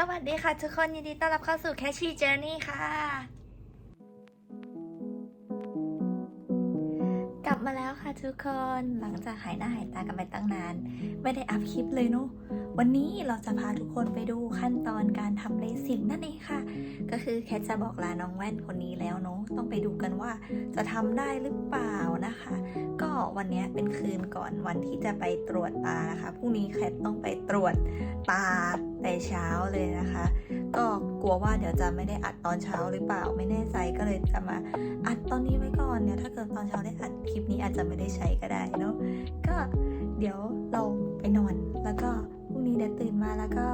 สวัสดีค่ะ ทุกคนยินดีต้อนรับเข้าสู่แคชชี่เจอร์นี่ค่ะ กลับมาแล้วค่ะทุกคนหลังจากหายหน้าหายตากันไปตั้งนาน ไม่ได้อัพคลิปเลยเนาะ วันนี้เราจะพาทุกคนไปดูขั้นตอนการทำเลสิกนั่นเองค่ะ ก็คือแคทจะบอกลาน้องแว่นคนนี้แล้วเนาะต้องไปดูกันว่าจะทำได้หรือเปล่านะคะ ก็วันนี้เป็นคืนก่อนวันที่จะไปตรวจตานะคะพรุ่งนี้แคทต้องไปตรวจตาแต่เช้าเลยนะคะ ก็กลัวว่าเดี๋ยวจะไม่ได้อัดตอนเช้าหรือเปล่าไม่แน่ใจก็เลยจะมาอัดตอนนี้ไว้ก่อนเนี่ยถ้าเกิดตอนเช้าได้อัดคลิปนี้อาจจะไม่ได้ใช้ก็ได้เนาะก็เดี๋ยวเราไปนอนแล้วก็ นี้เดี๋ยวตื่นมาแล้วก็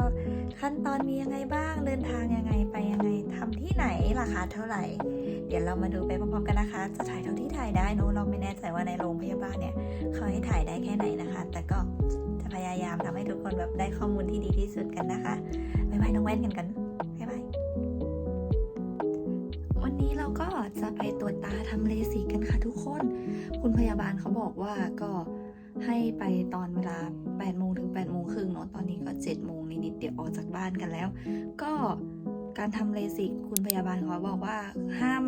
ขั้นตอนมียังไงบ้าง เดินทางยังไงไปยังไงทำที่ไหนราคาเท่าไหร่ เดี๋ยวเรามาดูไปพร้อมๆกันนะคะ จะถ่ายเท่าที่ถ่ายได้นอะเราไม่แน่ใจว่าในโรงพยาบาลเนี่ยเขาให้ถ่ายได้แค่ไหนนะคะ แต่ก็จะพยายามทำให้ทุกคนแบบได้ข้อมูลที่ดีที่สุดกันนะคะบ๊ายบายน้องแว่นกันกันบ๊ายบายวันนี้เราก็จะไปตรวจตาทำเลสิกกันค่ะทุกคน คุณพยาบาลเขาบอกว่าก็ ให้ไปตอนเวลา8โมงถึง8โมงครึ่งเนาะตอนนี้ก็7โมงนิดๆเดี๋ยวออกจากบ้านกันแล้ว ก็การทำเลสิกคุณพยาบาลเขาบอกว่าห้าม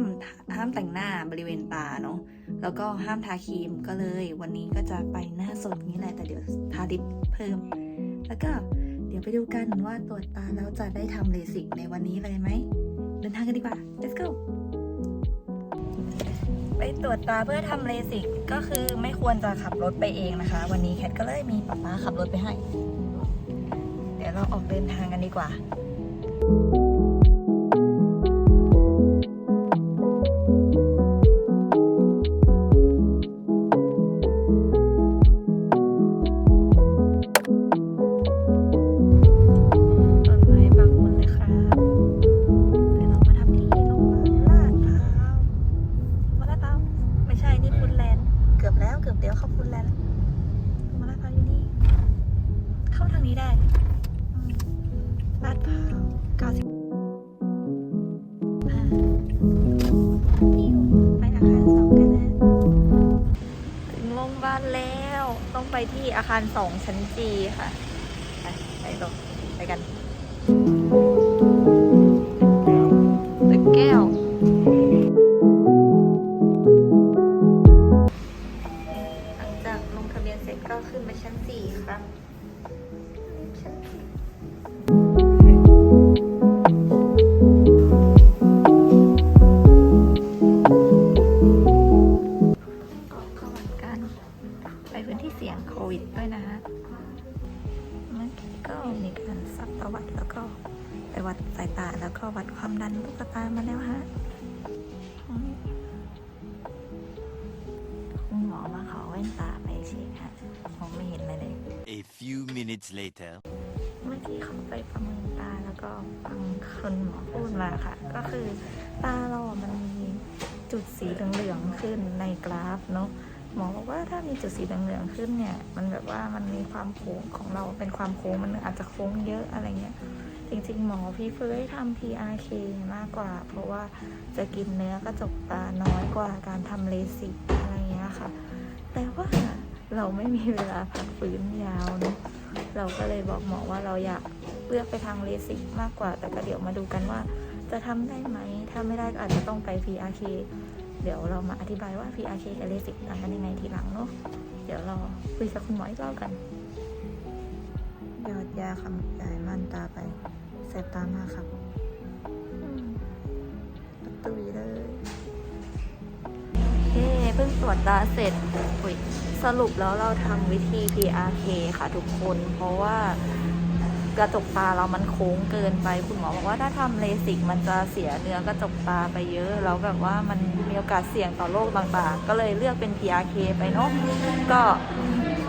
ห้ามแต่งหน้าบริเวณตาเนาะแล้วก็ห้ามทาครีมก็เลย วันนี้ก็จะไปหน้าสดนี้แหละแต่เดี๋ยวทาลิปเพิ่ม แล้วก็เดี๋ยวไปดูกันว่าตรวจตาแล้วจะได้ทำเลสิกในวันนี้เลยไหมเดินทางกันดีกว่า let's go ไปตรวจตาเพื่อทำเลสิกก็คือไม่ควรจะขับรถไปเองนะคะ วันนี้แคทก็เลยมีป๊าป๊าขับรถไปให้ เดี๋ยวเราออกเดินทางกันดีกว่าต้ ชั้นจี ก็ฟังคุณหมอพูดมาค่ะ ก็คือตาเรามันมีจุดสีเหลืองๆขึ้นในกราฟเนาะหมอบอกว่าถ้ามีจุดสีเหลืองๆขึ้นเนี่ย มันแบบว่ามันมีความโค้งของเราเป็นความโค้งมันอาจจะโค้งเยอะอะไรเงี้ยจริงๆ หมอพี่เฟื้ให้ทำ PRK มากกว่า เพราะว่าจะกินเนื้อกระจกตาน้อยกว่าการทำเลสิกอะไรเงี้ยค่ะ แต่ว่าเราไม่มีเวลาพักฟื้นยาวเนอะเราก็เลยบอกหมอว่าเราอยาก เลือกไปทางเลสิกมากกว่า แต่ก็เดี๋ยวมาดูกันว่า จะทำได้ไหม ถ้าไม่ได้ก็อาจจะต้องไป PRK เดี๋ยวเรามาอธิบายว่า PRK กับเลสิกต่างกันยังไงทีหลังเนาะเดี๋ยวเราคุยกับคุณหมออีกรอบกันหยอดยาคำยายม่านตาไปแสบตามากครับอืมประตุยเลยเฮ้เพิ่งตรวจตาเสร็จอุ๊ยสรุปแล้วเราทำวิธี PRK ค่ะทุกคน เพราะว่า กระจกตาเรามันโค้งเกินไป คุณหมอบอกว่าถ้าทำเลสิกมันจะเสียเนื้อกระจกตาไปเยอะ แล้วแบบว่ามันมีโอกาสเสี่ยงต่อโรคต่างๆ ก็เลยเลือกเป็น PRK ไปเนาะก็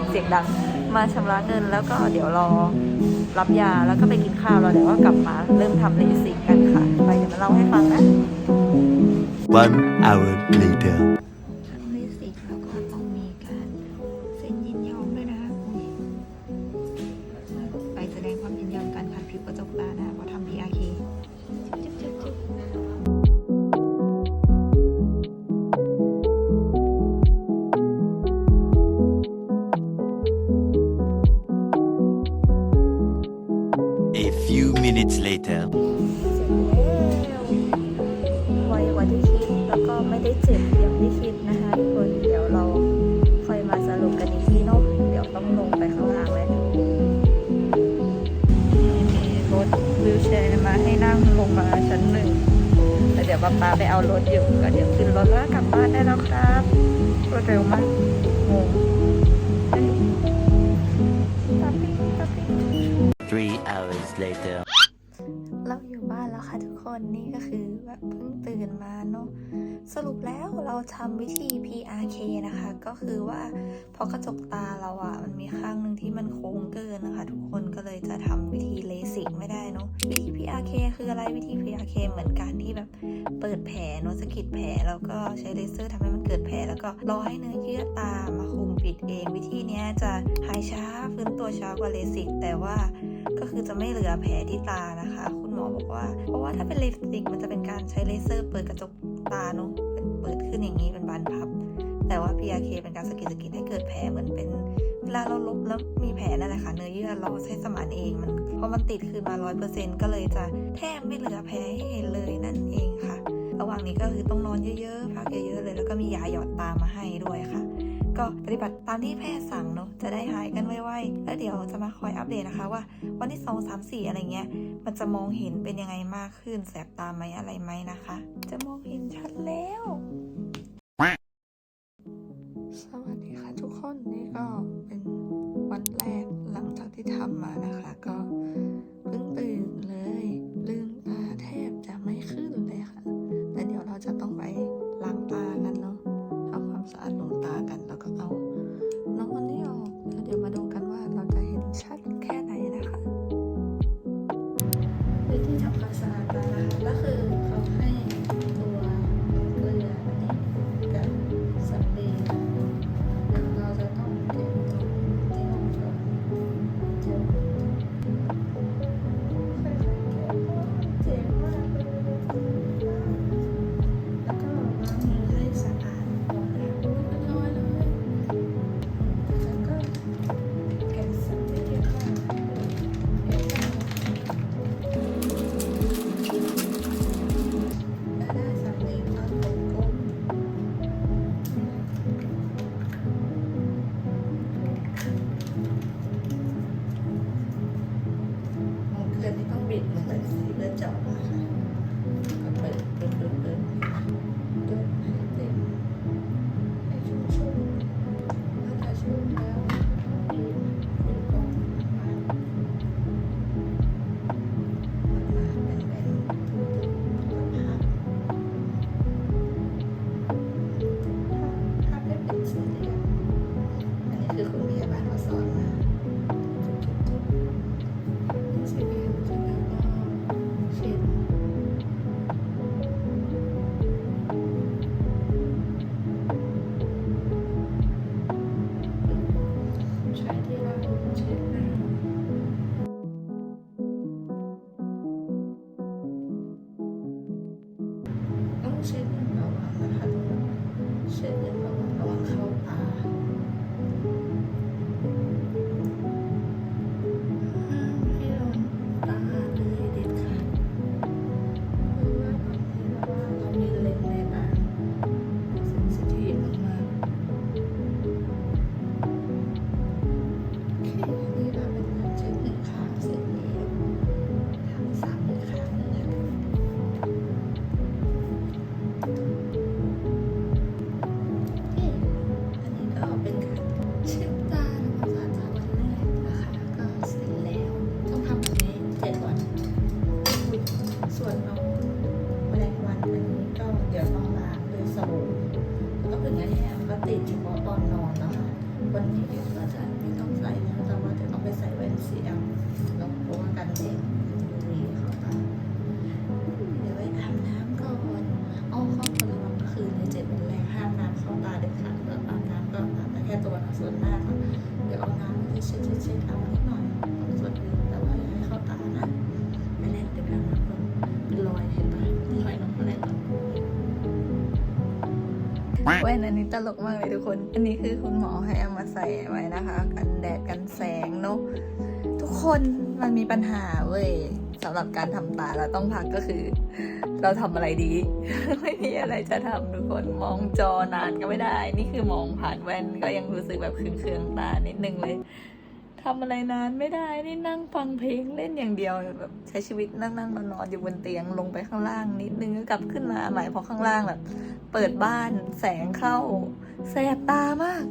เสียงดังมาชำระเงิน แล้วก็เดี๋ยวรอรับยาแล้วก็ไปกินข้าวแล้วเดี๋ยวก็กลับมาเริ่มทำเลสิกกันค่ะ ไปเดี๋ยวมาเล่าให้ฟังนะ One hour later. ยวป๊าป๊าไปเอารถอยู่ก็เดี๋ยวขึ้นรถแล้วกลับบ้านได้แล้วครับรวดเร็วมากงงตับปิ้งตับปิ้ง Three hours later. คนนี่ก็คือแบบเพิ่งตื่นมาเนาะสรุปแล้วเราทำวิธี PRK นะคะ ก็คือว่าพอกระจกตาเราอะมันมีข้างหนึ่งที่มันโค้งเกินนะคะ ทุกคนก็เลยจะทำวิธีเลสิกไม่ได้เนาะวิธี PRK คืออะไรวิธี PRK เหมือนการที่แบบเปิดแผลเนาะสะกิดแผลแล้วก็ใช้เลเซอร์ทำให้มันเกิดแผลแล้วก็รอให้เนื้อเยื่อตามาคุมปิดเอง วิธีนี้จะหายช้าฟื้นตัวช้ากว่าเลสิกแต่ว่าก็คือจะไม่เหลือแผลที่ตานะคะคุ หมอบอกว่า เพราะว่าถ้าเป็นเลสิกมันจะเป็นการใช้เลเซอร์เปิดกระจกตาเนอะเป็นเปิดขึ้นอย่างนี้เป็นบานพับ แต่ว่า PRK เป็นการสะกิดสกิดให้เกิดแผลเหมือนเป็นเวลาเราลบแล้วมีแผลนั่นแหละค่ะเนื้อเยื่อเราใช้สมานเองมันพอมันติดคืนมา 100%ก็เลยจะแทบไม่เหลือแผลให้เห็นเลยนั่นเองค่ะ ระหว่างนี้ก็คือต้องนอนเยอะๆพักเยอะๆเลย แล้วก็มียาหยอดตามาให้ด้วยค่ะ ก็ปฏิบัติตามที่แพทย์สั่งเนาะจะได้หายกันไวๆแล้วเดี๋ยวจะมาคอยอัปเดตนะคะว่า วันที่ 2 3 4 อะไรเงี้ย มันจะมองเห็นเป็นยังไงมากขึ้นแสบตาไหมอะไรไหมนะคะ จะมองเห็นชัดแล้ว สวัสดีค่ะทุกคนนี่ก็ แว่นอันนี้ตลกมากเลยทุกคน อันนี้คือคุณหมอให้เอามาใส่ไว้นะคะ กันแดดกันแสงเนาะทุกคนมันมีปัญหาเว้ยสำหรับการทำตาเราต้องพักก็คือ เราทำอะไรดี ไม่มีอะไรจะทำทุกคนมองจอนานก็ไม่ได้ นี่คือมองผ่านแว่นก็ยังรู้สึกแบบเคืองๆตานิดนึงเลย ทำอะไรนานไม่ได้นี่นั่งฟังเพลงเล่นอย่างเดียวแบบใช้ชีวิตนั่งนั่งนอนนอนอยู่บนเตียงลงไปข้างล่างนิดนึงก็กลับขึ้นมาใหม่เพราะข้างล่างแบบเปิดบ้านแสงเข้า แสบตามาก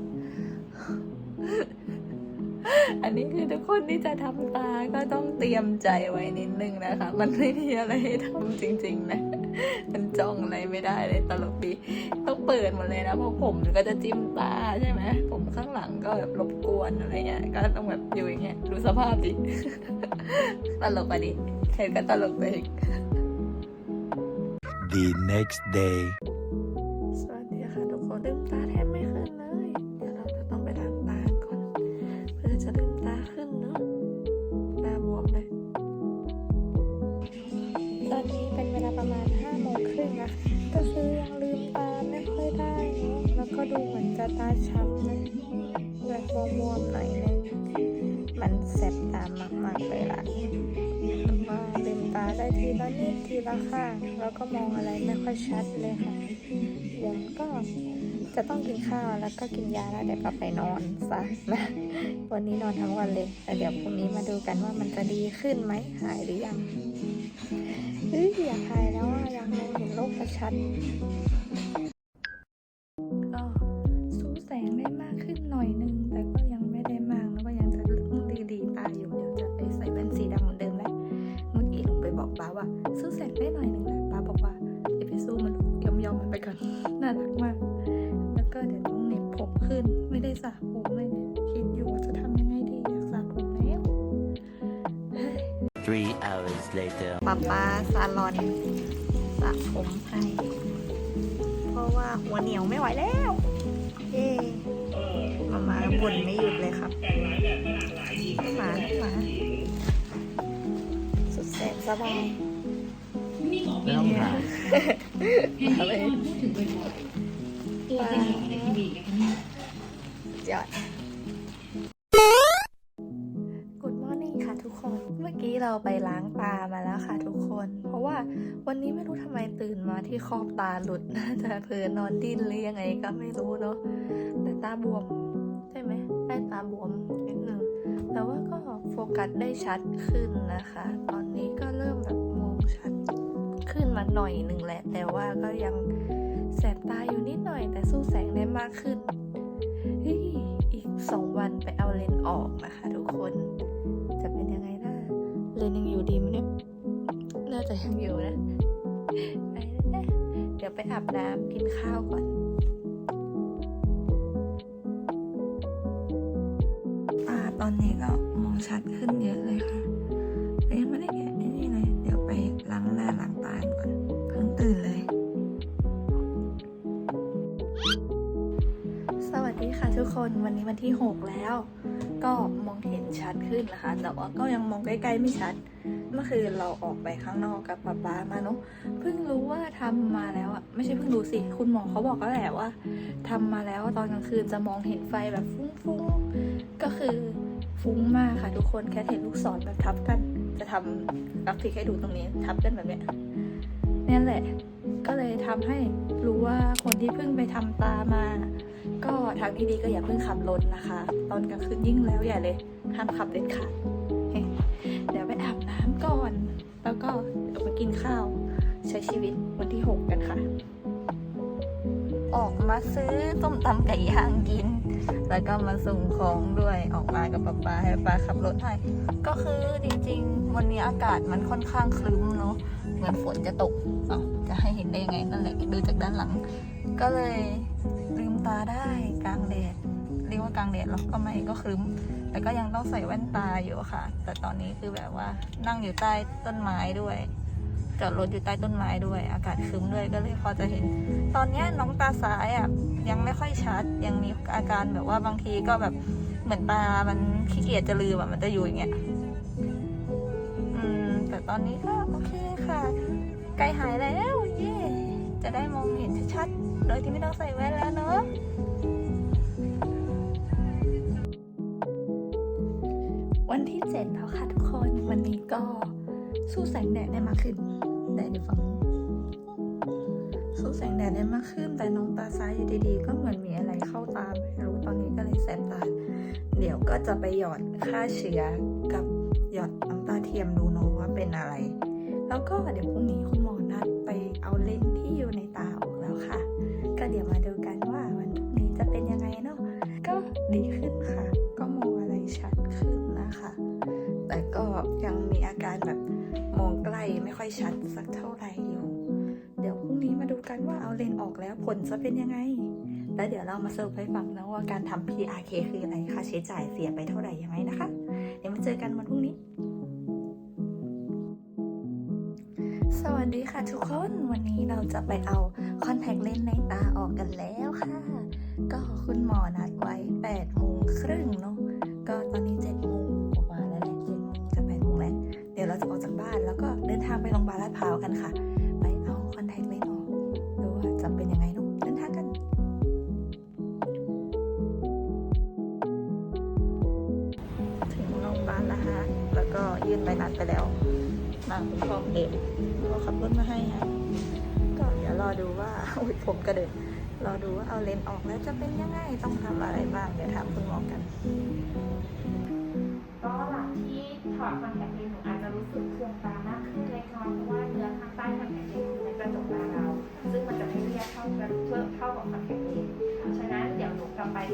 อันนี้คือทุกคนที่จะทำตาก็ต้องเตรียมใจไว้นิดนึงนะคะ มันไม่มีอะไรให้ทำจริง ๆ นะ มันจ้องอะไรไม่ได้เลยตลกดีต้องเปิดหมดเลยนะเพราะผมก็จะจิ้มตาใช่ไหมผมข้างหลังก็แบบรบกวนอะไรเงี้ยก็ต้องแบบอยู่อย่างเงี้ยดูสภาพดิตลกอะดิเห็นก็ตลกเลย The next day. สวัสดีค่ะทุกคนลืมตาแทบไม่ขึ้น จะตาช้ำนะแบบบวมๆหน่อยนึงมันแสบตามากๆเลยล่ะว่าลืมตาได้ทีละนิดทีละข้างแล้วก็มองอะไรไม่ค่อยชัดเลยค่ะเดี๋ยวก็จะต้องกินข้าวแล้วก็กินยาแล้วเดี๋ยวก็ไปนอนซะนะวันนี้นอนทั้งวันเลยแต่เดี๋ยวพรุ่งนี้มาดูกันว่ามันจะดีขึ้นไหมหายหรือยังเฮ้ยอยากหายแล้วอะอยากมองเห็นโลกชัด ว่าสู้แสงได้หน่อยนึงแหละป้าบอกว่าอย่าไปสู้มันยอมยอมๆมันไปก่อนน่ารักมาก แล้วก็เดี๋ยวต้องเหน็บผมขึ้นไม่ได้สระผมเลยเนี่ยคิดอยู่ว่าจะทำยังไงดีอยากสระผมแล้วเฮ้ย Three hours later. ป้าป้าซาลอนสระผมให้เพราะว่าหัวเหนียวไม่ไหวแล้วเย่มามาบ่นไม่หยุดเลยครับหมาหมาสุดแสนสบาย ไม่ต้องหาอะไรว้าวยอด Good morning ค่ะทุกคน เมื่อกี้เราไปล้างตามาแล้วค่ะทุกคน เพราะว่าวันนี้ไม่รู้ทำไมตื่นมาที่ขอบตาหลุดน่าจะเผลอนอนดิ้นหรือยังไงก็ไม่รู้เนาะ แต่ตาบวมใช่ไหมใต้ตาบวมนิดนึงแต่ว่าก็โฟกัสได้ชัดขึ้นนะคะ ตอนนี้ก็เริ่มแบบ ขึ้นมาหน่อยหนึ่งแหละ แต่ว่าก็ยังแสบตาอยู่นิดหน่อย แต่สู้แสงได้มากขึ้น อีกสองวันไปเอาเลนออกนะคะทุกคน จะเป็นยังไงนะเลนยังอยู่ดีไหมเนี่ยน่าจะยังอยู่นะเดี๋ยวไปอาบน้ำกินข้าวก่อนตาตอนนี้ก็มองชัดขึ้นเยอะเลยค่ะแต่ยังไม่ได้แกะ หล้างตาก่อนเพิ่งตื่นเลย สวัสดีค่ะทุกคนวันนี้วันที่ 6 แล้ว ก็มองเห็นชัดขึ้นนะคะ แต่ว่าก็ยังมองใกล้ๆไม่ชัด เมื่อคืนเราออกไปข้างนอกกับป๊าป๊ามาเนาะเพิ่งรู้ว่าทำมาแล้วอะไม่ใช่เพิ่งรู้สิคุณหมอเขาบอกก็แหละว่าทำมาแล้วตอนกลางคืนจะมองเห็นไฟแบบฟุ้งๆก็คือฟุ้งมากค่ะทุกคนแค่เห็นลูกศรแบบทับกัน จะทำกราฟิกให้ดูตรงนี้ทับกันแบบเนี้ยนี่แหละ ก็เลยทำให้รู้ว่าคนที่เพิ่งไปทำตามา ก็ทางที่ดีก็อย่าเพิ่งขับรถนะคะ ตอนกลางคืนยิ่งแล้วอย่าเลยห้ามขับเด็ดขาดเดี๋ยวไปอาบน้ำก่อน แล้วก็เดี๋ยวมากินข้าว ใช้ชีวิตวันที่ 6 กันค่ะ ออกมาซื้อส้มตำไก่ย่างกิน แล้วก็มาส่งของด้วยออกมากับป๊าป๊าให้ป๊าขับรถให้ ก็คือจริงๆ วันนี้อากาศมันค่อนข้างครึ้มเนาะเหมือนฝนจะตกอ๋อจะให้เห็นได้ยังไงนั่นแหละดูจากด้านหลัง ก็เลยลืมตาได้กลางแดดเรียกว่ากลางแดดหรอกก็ไม่ก็ครึ้ม แต่ก็ยังต้องใส่แว่นตาอยู่ค่ะ แต่ตอนนี้คือแบบว่านั่งอยู่ใต้ต้นไม้ด้วยจอดรถอยู่ใต้ต้นไม้ด้วย อากาศครึ้มด้วยก็เลยพอจะเห็น ตอนนี้น้องตาซ้ายอะ ยังไม่ค่อยชัด ยังมีอาการแบบว่าบางทีก็แบบเหมือนตา มันขี้เกียจจะลืมอะมันจะอยู่อย่างเงี้ย อืม แต่ตอนนี้ก็โอเคค่ะ ใกล้หายแล้วเย่จะได้มองเห็นชัดๆ โดยที่ไม่ต้องใส่แว่นแล้วเนอะวันที่7แล้วค่ะทุกคน วันนี้ก็สู้แสงแดดได้มากขึ้นแดดอยู่ฝั่ง สู้แสงแดดได้มากขึ้น แต่น้องตาซ้ายอยู่ดีๆ ก็เหมือนมีอะไรเข้าตาไม่รู้ตอนนี้ก็เลยแสบตา เดี๋ยวก็จะไปหยอดฆ่าเชื้อกับหยอดน้ำตาเทียมดูเนาะว่าเป็นอะไร แล้วก็เดี๋ยวพรุ่งนี้คุณหมอนัดไปเอาเลนส์ที่อยู่ในตาออกแล้วค่ะ ก็เดี๋ยวมาดูกันว่าวันพรุ่งนี้จะเป็นยังไงเนาะก็ดีขึ้นค่ะ ก็มองอะไรชัดขึ้นนะคะ แต่ก็ยังมีอาการแบบมองใกล้ไม่ค่อยชัดสักเท่าไหร่ กันว่าเอาเลนออกแล้วผลจะเป็นยังไง แล้วเดี๋ยวเรามาสรุปให้ฟังนะว่าการทำ PRK คืออะไรค่าใช้จ่ายเสียไปเท่าไหร่ยังไงนะคะ เดี๋ยวมาเจอกันวันพรุ่งนี้ สวัสดีค่ะทุกคนวันนี้เราจะไปเอาคอนแทคเลนส์ในตาออกกันแล้วค่ะ ก็คุณหมอนัดไว้8โมงครึ่งเนาะก็ตอนนี้7โมงกว่าแล้วแหละ7โมงจะ8โมงแล้วเดี๋ยวเราจะออกจากบ้านแล้วก็เดินทางไปโรงพยาบาลลาดพร้าวกันค่ะ ว่าจะเป็นยังไงเนาะเดินทางกันถึงโรงพยาบาลแล้วฮะแล้วก็ยื่นใบนัดไปแล้วมาคุณพ่อเองเขาขับรถมาให้ฮะก็เดี๋ยวรอดูว่าอุ้ยผมกระเด็นรอดูว่าเอาเลนส์ออกแล้วจะเป็นยังไงต้องทำอะไรบ้างเดี๋ยวถามคุณหมอกันก็หลังที่ถอดคอนแทคเลนส์หนูอาจจะรู้สึกเคืองตามากขึ้นเล็กน้อยเพราะว่า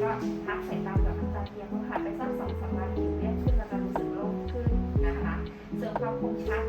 ก็พักสายตากับน้ำตาเทียมเมื่อผ่านไปสักสองสามวันผิวเรียบขึ้นเราจะรู้สึกโล่งขึ้นนะคะ เสริมความคมชัด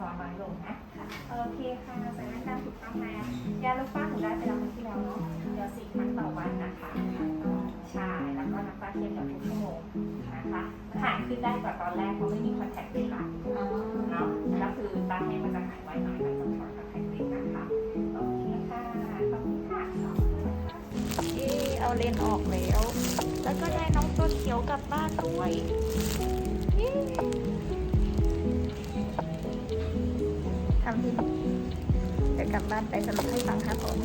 ซอมน้อยลงนะ โอเคค่ะส่หน้ากากถูกต้องนะยาลดฝ้าหนูได้ไปแล้วเมื่อที่แล้วเนาะเดี๋ยวสี่ครั้งต่อวันนะคะใช่แล้วก็น้ำตาเทียมเดี๋ยวทุกชั่วโมงนะคะหายขึ้นได้กว่าตอนแรกเพราะไม่มีคอนแทคเลนส์ละเนาะแล้วคือตาให้มันจะหายไวหน่อยหลังจากถอดคอนแทคเลนส์นะคะโอเคค่ะขอบคุณค่ะขอบคุณค่ะที่เอาเลนออกแล้ว แล้วก็ได้น้องตัวเขียวกลับบ้านด้วย ทำที่เดี๋ยวกลับบ้านไปสรุปให้ฟังค่ะผม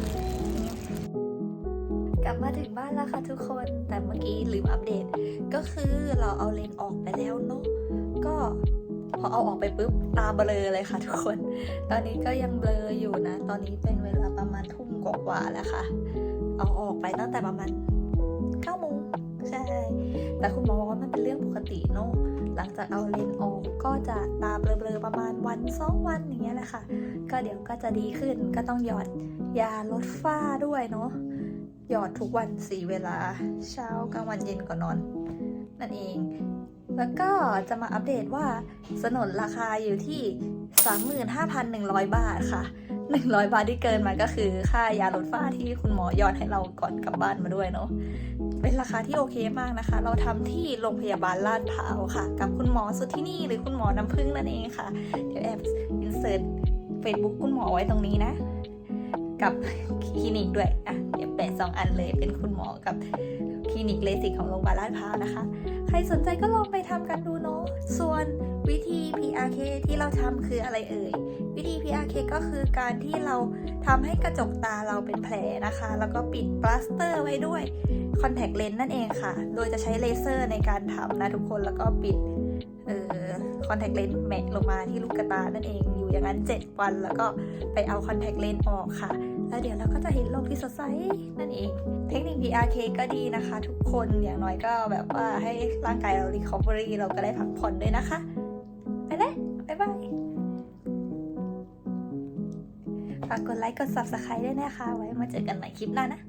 กลับมาถึงบ้านแล้วค่ะทุกคนแต่เมื่อกี้ลืมอัปเดต ก็คือเราเอาเลนออกไปแล้วเนาะก็พอเอาออกไปปุ๊บตาเบลอเลยค่ะทุกคน ตอนนี้ก็ยังเบลออยู่นะ ตอนนี้เป็นเวลาประมาณทุ่มกว่าๆแล้วค่ะ เอาออกไปตั้งแต่ประมาณ ใช่ แต่คุณหมอบอกว่ามันเป็นเรื่องปกติเนาะหลังจากเอาเลนออกก็จะตาเบลอๆประมาณวันสองวันอย่างเงี้ยแหละค่ะ ก็เดี๋ยวก็จะดีขึ้นก็ต้องหยอดยาลดฝ้าด้วยเนาะหยอดทุกวันสี่เวลาเช้ากลางวันเย็นก่อนนอน นั่นเอง แล้วก็จะมาอัปเดตว่าสนนราคาอยู่ที่ 35,100 บาทค่ะ 100 บาทที่เกินมาก็คือค่ายาลดฝ้าที่คุณหมอยอดให้เราก่อนกลับบ้านมาด้วยเนาะเป็นราคาที่โอเคมากนะคะ เราทำที่โรงพยาบาลลาดพร้าวค่ะ กับคุณหมอสุดที่นี่หรือคุณหมอน้ำพึ่งนั่นเองค่ะ เดี๋ยวแอบอินเสิร์ต Facebook คุณหมอไว้ตรงนี้นะ กับคลินิกด้วยอะเดี๋ยวแปะสองอันเลยเป็นคุณหมอกับ คลินิกเลสิกของโรงพยาบาลลาดพร้าวนะคะ ใครสนใจก็ลองไปทำกันดูเนาะ ส่วนวิธี PRK ที่เราทำคืออะไรเอ่ย วิธี PRK ก็คือการที่เราทำให้กระจกตาเราเป็นแผลนะคะ แล้วก็ปิดปลาสเตอร์ไว้ด้วยคอนแทคเลนส์นั่นเองค่ะ โดยจะใช้เลเซอร์ในการทำนะทุกคน แล้วก็ปิดคอนแทคเลนส์แมะลงมาที่ลูกตานั่นเอง อยู่อย่างนั้น 7 วันแล้วก็ไปเอาคอนแทคเลนส์ออกค่ะ แล้วเดี๋ยวเราก็จะเห็นโลกที่สดใสนั่นเอง เทคนิค PRK ก็ดีนะคะ ทุกคนอย่างน้อยก็แบบว่าให้ร่างกายเรา recovery เราก็ได้พักผ่อนด้วยนะคะ ไปเลยบ๊ายบายฝากกดไลค์กด subscribe ด้วยนะคะ ไว้มาเจอกันใหม่คลิปหน้านะ